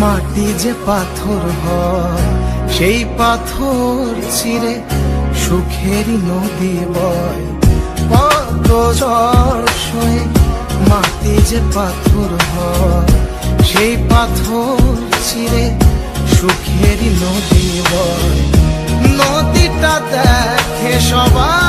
মাটি যে পাথর হয়, সেই পাথর চিরে সুখেরই নদী বয়। কত ঝড় সয়ে মাটি যে পাথর হয়, সেই পাথর চিরে সুখেরই নদী বয়। নদীটা দেখে সবাই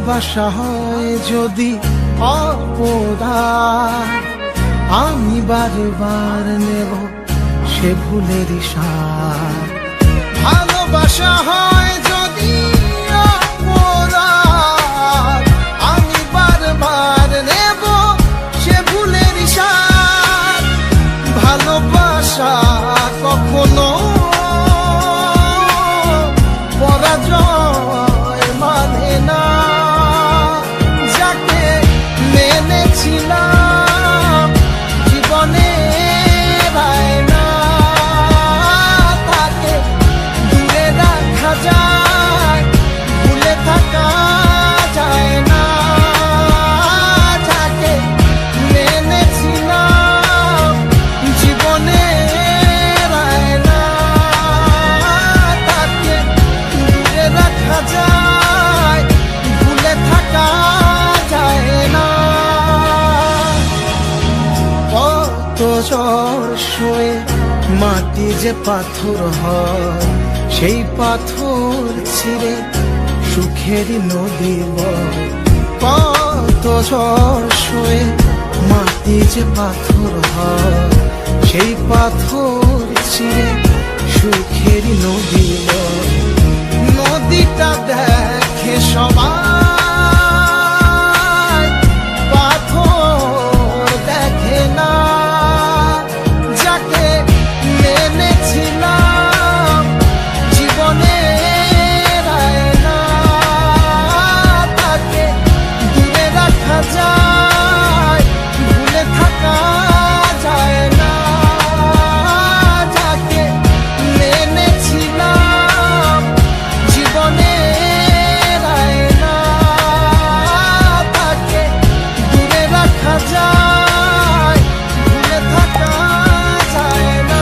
ভালোবাসা হয় যদি অপদা আমি বারে বার নেব সে ভুলের সার ভালোবাসা হয় কত ঝড় সয়ে মাটি যে পাথর হয়, সেই পাথর ছিঁড়ে সুখেরই নদী কত ঝড় সয়ে মাটি যে পাথর হয়, সেই পাথর ছিঁড়ে সুখেরই নদী নদীটা দেখে সবাই